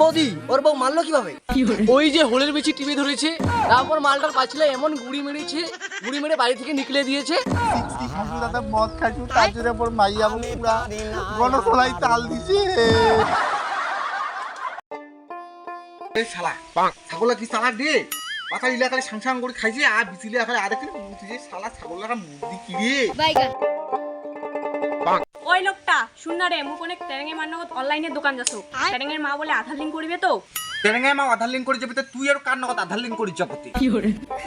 বৌদি ওর বউ মারলো কীভাবে? ওই যে হোলের বেশি টিপে ধরেছে তারপর মালটার পাছলে এমন গুড়ি মেরেছে গুড়ি মেরে বাড়ি থেকে নিকলে দিয়েছে। দাদা মদ খাসু তার জন্য পর মাইয়া পুরা গণসলাই তাল দিছে। এই শালা ছাগলা কি চালাক দে পাতা ইলাকালে সাংসাং করে খাইছে আর বিচিলে আকারে আর বুঝিছে শালা ছাগলাটা মুদি কি রে। ওই লোকটা শুন না রে মুখ অনেক তেরেঙ্গে মান্নত অনলাইনে দোকান যাস তেরেঙ্গের মা বলে আধার লিঙ্ক করিবে তো। তেরেঙ্গায় মা আধার লিঙ্ক করে যাবি তো তুই আর কার নগদ আধার লিঙ্ক করি যাবতে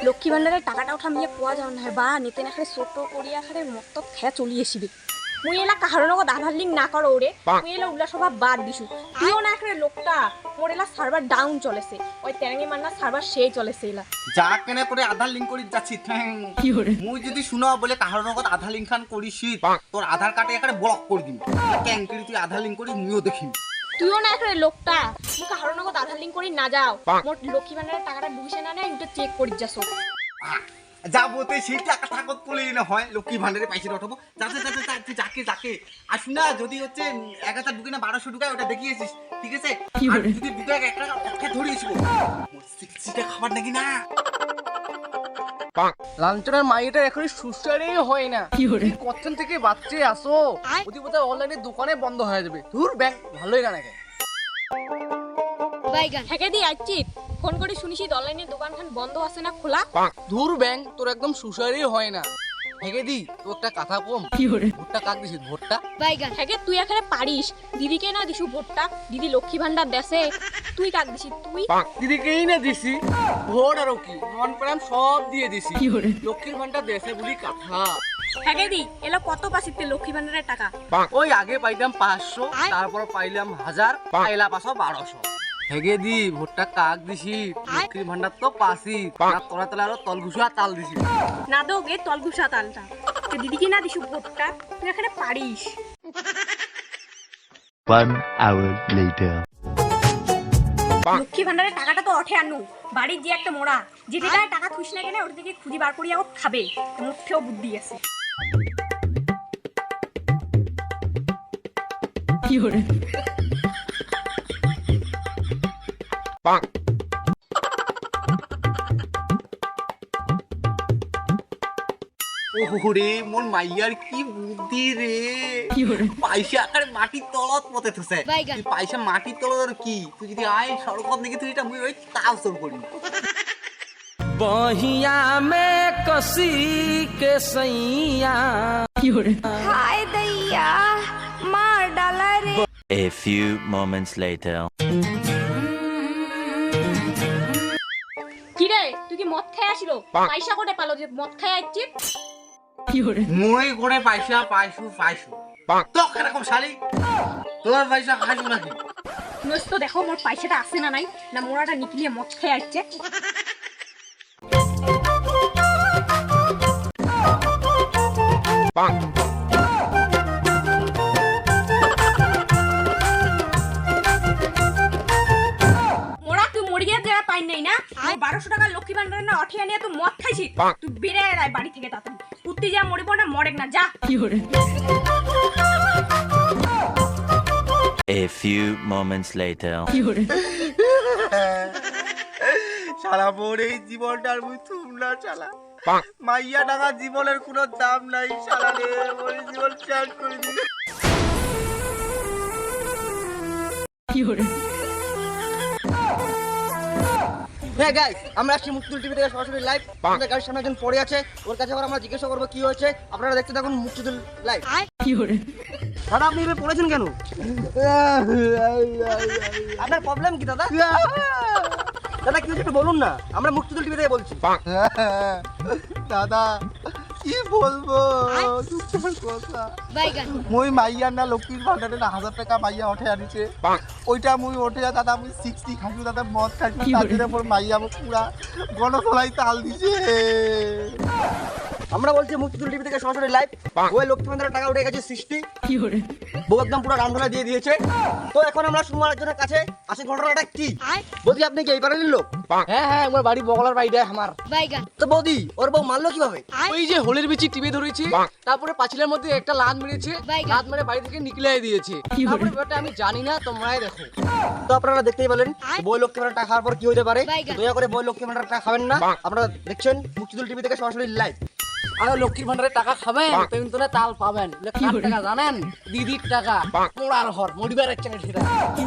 লক্ষ্মী ভান্ডারের টাকাটা উঠাম ইয়ে পোয়া যাও না বা নিতে না খালি ছোট করিয়া খালি মত খেয়া চলি আসিবি মুই এলা কাহার লগত আধার লিঙ্ক না করো রে মুই এলা উল্লা স্বভাব বাদ দিছু। তুইও না খালি লোকটা মোর এলা সার্ভার ডাউন চলেছে। ওই তেরেঙ্গে মান্না সার্ভার সেই চলেছে এলা। যা কেনে করে আধার লিঙ্ক করি যাচ্ছি ঠ্যাং। মুই যদি শুনো বলে কাহার নগদ আধার লিঙ্ক খান করিস তোর আধার কার্ডে এখানে ব্লক করে দিবি ক্যাং করি তুই আধার লিঙ্ক করি মুইও দেখিম। তুইও না খালি লোকটা। মুই কাহার লগত আধার লিঙ্ক করি না যাও। মোর লক্ষ্মী ভান্ডারের টাকাটা ঢুকছে না না এটা চেক করি যাছো যাবতে সেই টাকা থাকত পড়লেই না হয় লক্ষ্মী ভান্ডারে উঠাবো যাতে যাতে যাকে যাকে। আর শুনা যদি হচ্ছে এক হাজার ঢুকে না বারোশো ঢুকায় ওটা দেখিয়েছিস ঠিক আছে? যদি দুটো এক এক টাকা পক্ষে ধরিয়েছিল সিটা খাবার নাকি না? লাঞ্চনার মাইটা এখনই সুসারেই হয় না। কচ্ছন থেকে বাচ্চে আসো। ওদি বোধহয় অনলাইনে দোকানে বন্ধ হয়ে যাবে। ধুর ব্যাংক ভালোই গান দি আইছি ফোন করে শুনিছি অনলাইনে দোকানখান বন্ধ আছে না খোলা? ধুর ব্যাংক তোর একদম সুসারেই হয় না। হেগে দি তো একটা কথা কম। ভোটটা কাক দিছিস ভোটটা? হেকে তুই এখানে পারিস। দিদিকে না দিছু ভোটটা? দিদি লক্ষ্মী ভান্ডার দেশে। তুই কাক দিছিস? তুই? দিদিকেই না দিছি? ভোট আরও কি? মন প্রাণ সব দিয়ে দিছি। লক্ষ্মীর ভান্ডার দেশে বলি কথা। হেকে দি এলা কত পাছিতে লক্ষ্মী ভান্ডারের টাকা? ওই আগে পাইলাম পাঁচশো তারপর পাইলাম হাজার পাইলা পাঁচশো বারোশো। হেগে দি ভোটটা কাক দিছি লক্ষ্মীর ভান্ডার তো পাসি তোরা তাহলে আরও তল ঘুষা তাল দিছি না দো গে তল গুসা তালটা দিদিকে না দিছু ভোটটা? তুই এখানে পারিস। One hour later. লক্ষ্মী ভান্ডারের টাকাটা তো অঠে আনু। বাড়ির যে একটা মোড়া যেটা টাকা খুশ না কেন ওটা থেকে খুঁজি বার করিয়া ও খাবে। মুখেও বুদ্ধি আছে। ওরে মাইয়ার কি বুদ্ধি রে? পয়সা আকারে মাটির তলত পথে থসে। পয়সা মাটির তলত আর কি? তুই যদি আয় সড়কত দেখি তুই এটা মুই তাও সর করি। বহিয়া মে কসি কে মার ডালা রে। তুই কি মদ খাই আসিল? পয়সা কোটে পালো যে মদ খাই আসছিস মই করে পয়সা পাইছু পাইছু। তো এরকম শালি তোর পয়সা খাইছু নাকি? তো দেখো মোর পয়সাটা আছে না নাই? না মোরাটা নিকলিয়ে মদ খাই আসছে মরিয়া জায়গা পাই নাই না? আর বারোশো টাকা লক্ষ্মী ভান্ডারের না অঠিয়া নিয়ে তুই মদ খাইছিস তুই বেড়ে বাড়ি থেকে তাড়াতাড়ি। উত্তি যা মরিব না মরেক না যা। A few moments later. শালা মোর এই জীবনটার মুই থুম না শালা। মাইয়া টাকা জীবনের কোনো দাম নাই শালা রে মোর জীবন শেষ করে দিলে। হ্যাঁ গাইস আমরা আসছি মুক্তিদুল টিভি থেকে সরাসরি লাইভ আমাদের গাড়ির সামনে একজন পড়ে আছে ওর কাছে আবার আমরা জিজ্ঞাসা করব কি হয়েছে। আপনারা দেখতে থাকুন মুক্তিদুল লাইভ দাদা আপনি এভাবে পড়েছেন কেন? আপনার প্রবলেম কি দাদা? দাদা কি একটু বলুন না। আমরা মুক্তিদুল টিভি থেকে বলছি। দাদা কি বলব? দুঃখের কথা। মুই মাইয়া না লক্ষ্মীর ভান্ডারে না হাজার টাকা মাইয়া ওঠে আনিছে। ওইটা মুই ওঠে দাদা মুই সিক্সটি খাইছো দাদা মদ খাইছো জন্য মোর মাইয়া পুরা পুরা গণসলাই তাল দিছে। আমরা বলছি মুক্তিদুল টিভি থেকে সরাসরি লাইভ ওই লক্ষ্মী ভান্ডারের টাকা উঠে গেছে সৃষ্টি। বউ একদম পুরো রামধলা দিয়ে দিয়েছে। তো এখন আমরা সুমার একজনের কাছে আসি। ঘটনাটা কি? বৌদি আপনি কি এই পারেন লোক? হ্যাঁ হ্যাঁ আমার বাড়ি বগলার বাড়িটা আমার। তো বৌদি ওর বউ মারলো কীভাবে? ওই যে হোলের বিচি টিপে ধরেছি তারপরে পাঁচিলের মধ্যে একটা লাত মেরেছে লাত মেরে বাড়ি থেকে নিকলে দিয়েছে। তারপরে ব্যাপারটা আমি জানি না তোমরাই দেখো। তো আপনারা দেখতেই পেলেন বই লক্ষ্মী ভান্ডার টাকা খাওয়ার পর কি হতে পারে? দয়া করে বই লক্ষ্মী ভান্ডার টাকা খাবেন না। আপনারা দেখছেন মুক্তিদুল টিভি থেকে সরাসরি লাইভ আরে লক্ষ্মীর ভান্ডারে টাকা খাবেন? তেমন তো তাল পাবেন। টাকা জানেন? দিদির টাকা। পোড়ার হর মরিবার একটা কি